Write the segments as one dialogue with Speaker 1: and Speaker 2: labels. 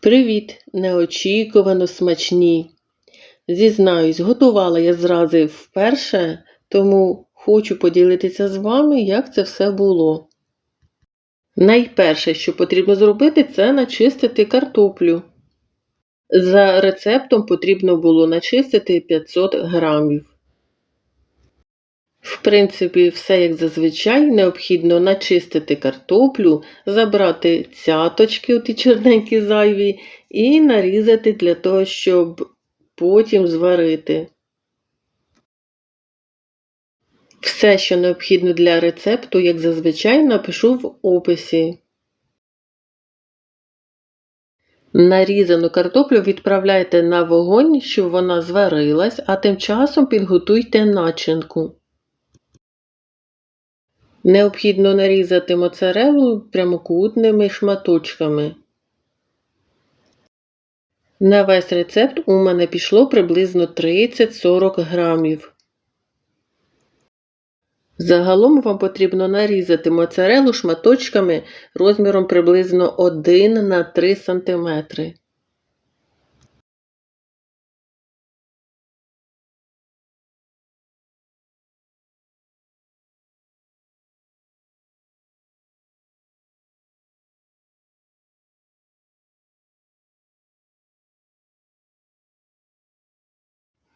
Speaker 1: Привіт! Неочікувано смачні. Зізнаюсь, готувала я зрази вперше, тому хочу поділитися з вами, як це все було. Найперше, що потрібно зробити, це начистити картоплю. За рецептом потрібно було начистити 500 грамів. В принципі, все як зазвичай, необхідно начистити картоплю, забрати цяточки, ті чорненькі зайві, і нарізати для того, щоб потім зварити. Все, що необхідно для рецепту, як зазвичай, напишу в описі. Нарізану картоплю відправляйте на вогонь, щоб вона зварилась, а тим часом підготуйте начинку. Необхідно нарізати моцарелу прямокутними шматочками. На весь рецепт у мене пішло приблизно 30-40 грамів. Загалом вам потрібно нарізати моцарелу шматочками розміром приблизно 1 на 3 см.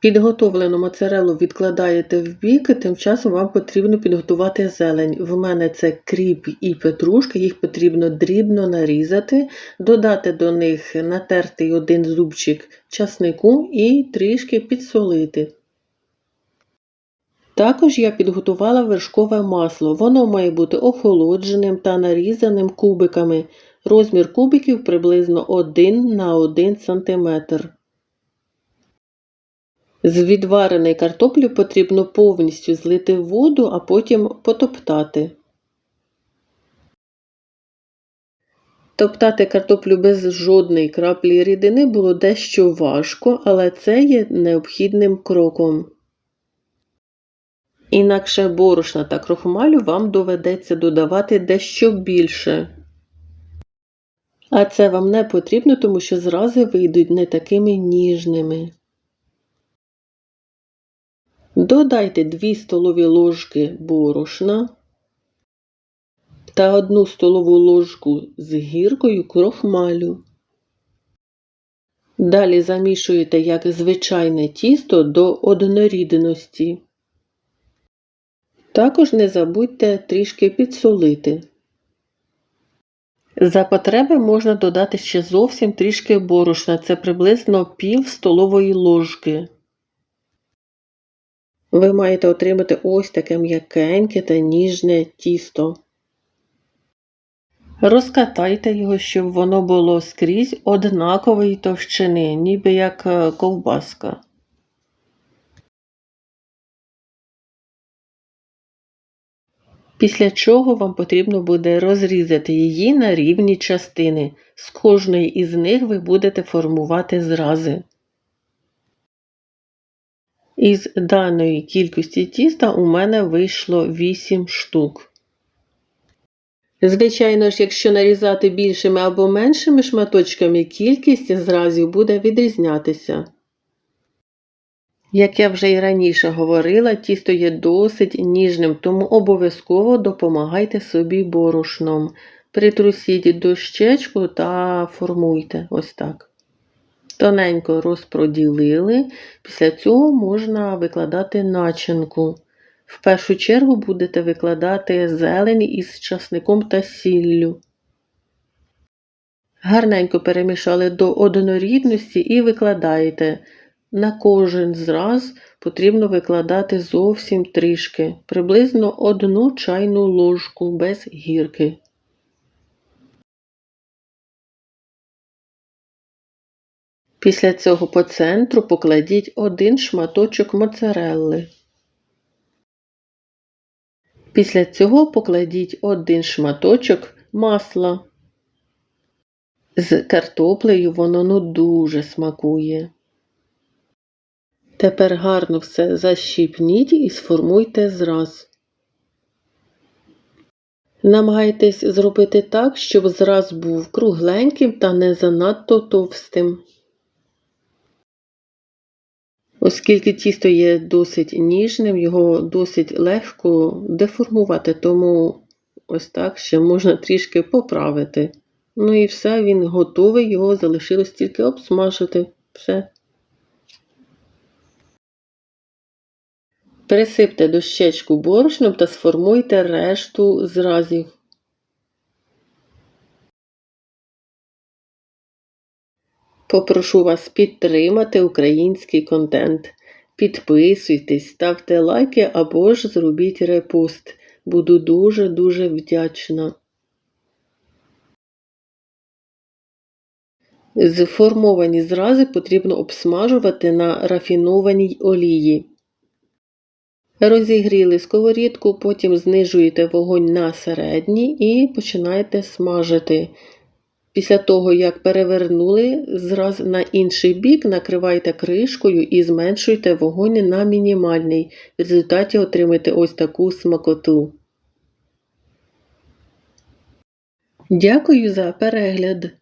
Speaker 1: Підготовлену моцарелу відкладаєте в бік, тим часом вам потрібно підготувати зелень. В мене це кріп і петрушка, їх потрібно дрібно нарізати, додати до них натертий один зубчик часнику і трішки підсолити. Також я підготувала вершкове масло. Воно має бути охолодженим та нарізаним кубиками. Розмір кубиків приблизно 1 на 1 см. З відвареної картоплі потрібно повністю злити воду, а потім потоптати. Топтати картоплю без жодної краплі рідини було дещо важко, але це є необхідним кроком. Інакше борошна та крохмалю вам доведеться додавати дещо більше. А це вам не потрібно, тому що зрази вийдуть не такими ніжними. Додайте 2 столові ложки борошна та 1 столову ложку з гіркою крохмалю. Далі замішуєте як звичайне тісто до однорідності. Також не забудьте трішки підсолити. За потреби можна додати ще зовсім трішки борошна, це приблизно пів столової ложки. Ви маєте отримати ось таке м'якеньке та ніжне тісто. Розкатайте його, щоб воно було скрізь однакової товщини, ніби як е, ковбаска. Після чого вам потрібно буде розрізати її на рівні частини. З кожної із них ви будете формувати зрази. Із даної кількості тіста у мене вийшло 8 штук. Звичайно ж, якщо нарізати більшими або меншими шматочками, кількість зразів буде відрізнятися. Як я вже і раніше говорила, тісто є досить ніжним, тому обов'язково допомагайте собі борошном. Притрусіть дощечку та формуйте ось так. Тоненько розпроділили, після цього можна викладати начинку. В першу чергу будете викладати зелень із часником та сіллю. Гарненько перемішали до однорідності і викладаєте. На кожен зраз потрібно викладати зовсім трішки, приблизно одну чайну ложку без гірки. Після цього по центру покладіть один шматочок моцарелли. Після цього покладіть один шматочок масла. З картоплею воно ну дуже смакує. Тепер гарно все защіпніть і сформуйте зраз. Намагайтесь зробити так, щоб зраз був кругленьким та не занадто товстим. Оскільки тісто є досить ніжним, його досить легко деформувати, тому ось так ще можна трішки поправити. Ну і все, він готовий, його залишилось тільки обсмажити. Все. Пересипте дощечку борошном та сформуйте решту зразів. Попрошу вас підтримати український контент. Підписуйтесь, ставте лайки або ж зробіть репост. Буду дуже-дуже вдячна. Зформовані зрази потрібно обсмажувати на рафінованій олії. Розігріли сковорідку, потім знижуєте вогонь на середній і починаєте смажити. Після того, як перевернули, зраз на інший бік накривайте кришкою і зменшуйте вогонь на мінімальний. В результаті отримайте ось таку смакоту. Дякую за перегляд!